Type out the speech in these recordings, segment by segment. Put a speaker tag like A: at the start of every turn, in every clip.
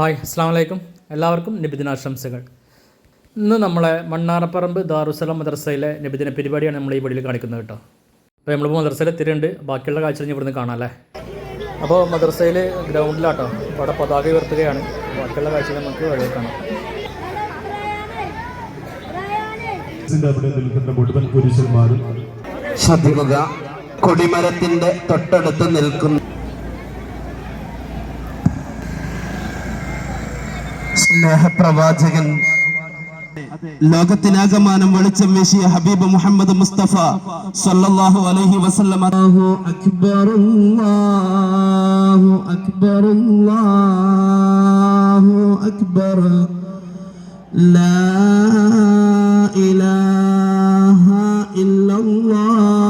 A: Hi അസ്സാം വലൈക്കും എല്ലാവർക്കും നബിദിനാശംസകൾ. ഇന്ന് നമ്മളെ മണ്ണാറപ്പറമ്പ് ദാറുസലം മദ്രസയിലെ നിബിദിന പരിപാടിയാണ് നമ്മൾ ഈ വീഡിയോയിൽ കാണിക്കുന്നത് കേട്ടോ. അപ്പോൾ നമ്മൾ മദ്രസയിലെ തിരുണ്ട് ബാക്കിയുള്ള കാഴ്ച ഇനി ഇവിടുന്ന് കാണാം അല്ലേ? അപ്പോൾ മദ്രസയിൽ ഗ്രൗണ്ടിലാട്ടോ. അവിടെ പതാക ഉയർത്തുകയാണ്. ബാക്കിയുള്ള കാഴ്ച നമുക്ക് വഴിയിൽ കാണാം.
B: ശ്രദ്ധിക്കുക കൊടിമരത്തിന്റെ തൊട്ടടുത്ത് നിൽക്കുന്ന സ്നേഹപ്രവാചകൻ. ലോകത്തിനാകമാനം വെളിച്ചം വീശിയ ഹബീബ് മുഹമ്മദ് മുസ്തഫ സല്ലല്ലാഹു അലൈഹി വസല്ലം അല്ലാഹു അക്ബർ അല്ലാഹു അക്ബർ അക്ബർ ലാ ഇലാഹ ഇല്ലല്ലാഹ്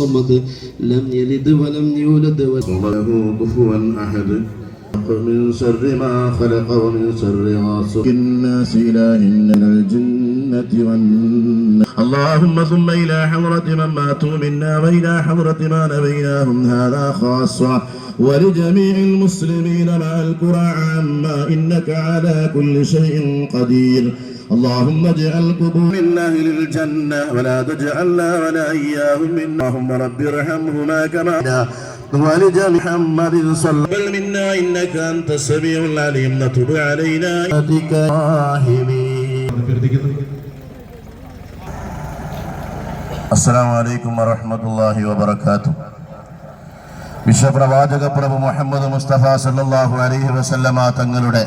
B: الصمد لم يلد ولم يولد ولم
C: له كفوا أحد. من شر ما خلق ومن شر غاسق الناس إله من الجنة والناس اللهم ثم إلى حضرة من ماتوا منا وإلى حضرة ما نبيناهم هذا خاصة ولجميع المسلمين مع القرى عامة. إنك على كل شيء قدير. اللهم اجعل قبور من أهل الجنة ولا تجعلنا ولا إياهم من اللهم رب ارحمهما كما ولجميع محمد صلى الله عليه منا إنك أنت السميع العليم نتوب علينا بك راهمين
D: അഭ്യർത്ഥിക്കുന്നു
C: السلام عليكم ورحمة الله وبركاته വിശ്വപ്രവാചക പ്രഭു മുഹമ്മദ് മുസ്തഫ സല്ലല്ലാഹു അലൈഹി വസല്ലമ തങ്ങളുടെ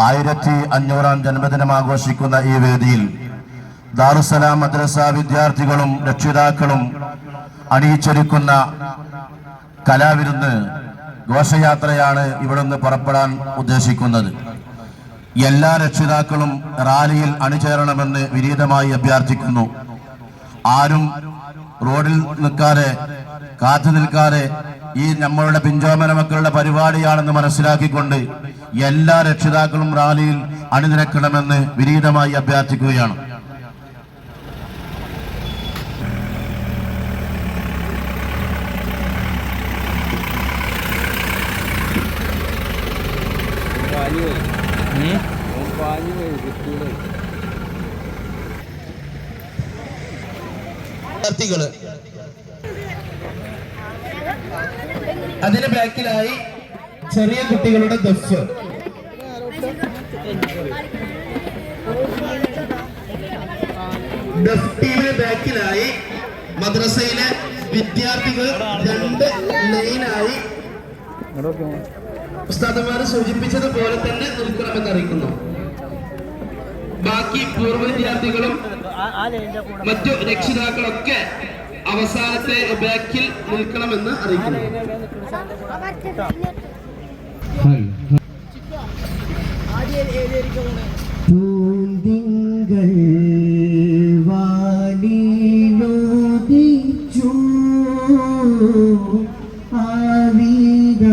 C: ആയിരത്തി അഞ്ഞൂറാം ജന്മദിനം ആഘോഷിക്കുന്ന ഈ വേദിയിൽ ദാറുസലാം മദ്രസ വിദ്യാർത്ഥികളും രക്ഷിതാക്കളും അണിയിച്ചൊരുക്കുന്ന കലാവിരുന്ന് ഘോഷയാത്രയാണ് ഇവിടുന്ന് പുറപ്പെടാൻ ഉദ്ദേശിക്കുന്നത്. എല്ലാ രക്ഷിതാക്കളും റാലിയിൽ അണിചേരണമെന്ന് വിനീതമായി അഭ്യർത്ഥിക്കുന്നു. ആരും റോഡിൽ നിൽക്കാതെ കാത്തു നിൽക്കാതെ ഈ നമ്മളുടെ പിഞ്ചോമന മക്കളുടെ പരിപാടിയാണെന്ന് മനസ്സിലാക്കിക്കൊണ്ട് എല്ലാ രക്ഷിതാക്കളും റാലിയിൽ അണിനിരക്കണമെന്ന് വിനീതമായി അഭ്യർത്ഥിക്കുകയാണ്.
B: വിദ്യാർത്ഥികൾ അതിന് ബാക്കിലായി ചെറിയ കുട്ടികളുടെ ടീമിന് ബാക്കിലായി മദ്രസയിലെ വിദ്യാർത്ഥികൾ രണ്ട് ലൈനായി ഉസ്താദന്മാർ സൂചിപ്പിച്ചതുപോലെ തന്നെ നിൽക്കണമെന്ന് അറിയിക്കുന്നു. ബാക്കി പൂർവ വിദ്യാർത്ഥികളും മറ്റു രക്ഷിതാക്കളൊക്കെ അവസാനത്തെ ബാക്കിൽ നിൽക്കണമെന്ന് അറിയിക്കുന്നു. പൂന്തിങ്കൾ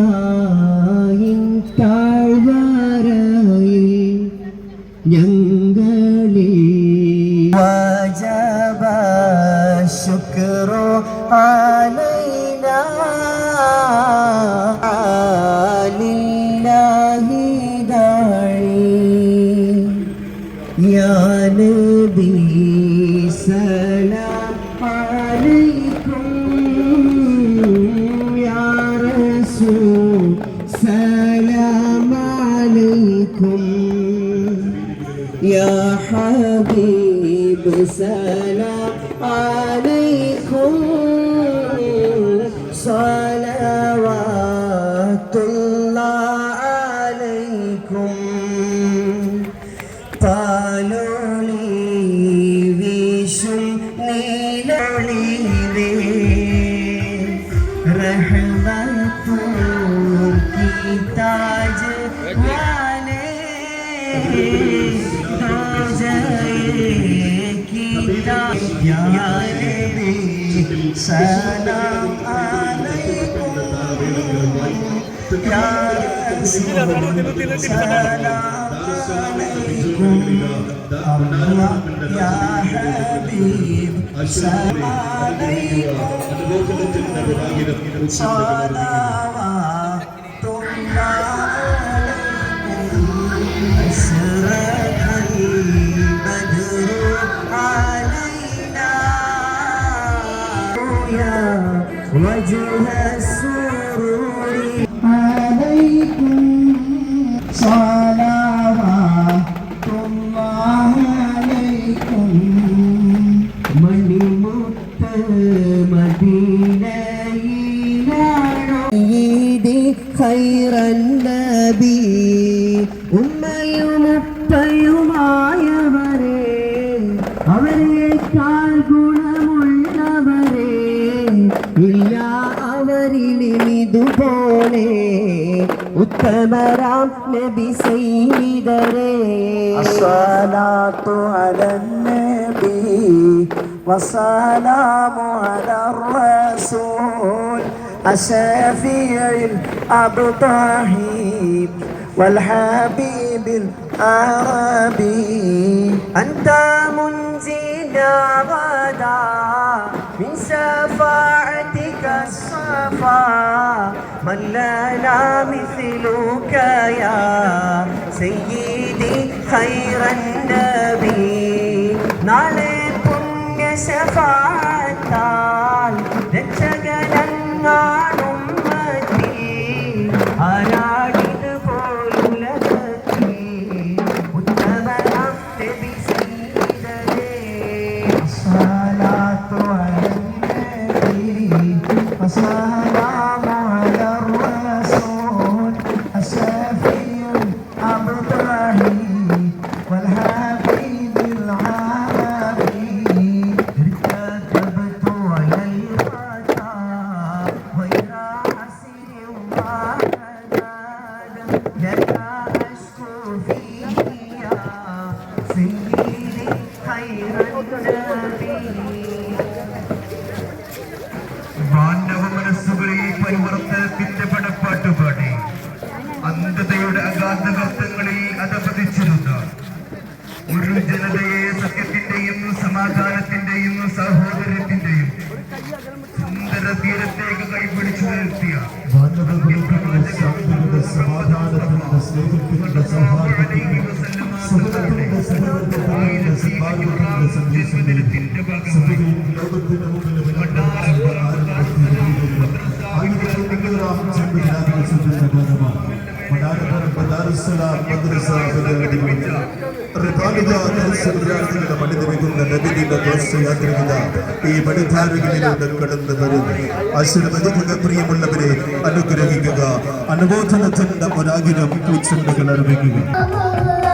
B: ആവിതായിൻ താഴ്വരയിൽ ഞങ്ങളിൽ علينا لله داعي يا نبي
E: سلام عليكم. يا رسول سلام عليكم. يا حبيب سلام عليكم. റഹ്മത്തും താജ് വാലേ സലാം അലൈക്കും യാ റസൂൽ സലാം അലൈക്കും യാ ഹബീബ് സലാം നബി ഉമ്മയും ഉപ്പയുമായവരെ അവരെക്കാൾ ഗുണമുള്ളവരെ ഇല്ല അവരിലും ഇതുപോലെ ഉത്തമരാം നബി സൈനിതരെ അസ്സലാത്തു അലന്നബി والسلام على الرسول الشفيع الأبطحي والحبيب العربي أنت منزلنا غدا من شفاعتك الصفا. من لنا مثلك يا سيدي خير النبي. നാളെ ശഫാത്താൽ രക്ഷകനങ്ങാണും ആരാടിത്
F: സമാധാനത്തിന്റെയും സഹോദരത്തിന്റെയും സുന്ദര തീരത്തേക്ക് കൈപിടിച്ചു നിർത്തിയ
D: സമാധാനത്തിന്റെ സ്നേഹത്തിന്റെ സൗഹാർദ്ദത്തിന്റെ സന്മാർഗത്തിന്റെ ഈ പ്രിയമുള്ളവരെ അനുഗ്രഹിക്കുക. അനുബോധനത്തിന്റെ ഒരാകിരം പൂച്ചെണ്ടുകൾ അർപ്പിക്കുക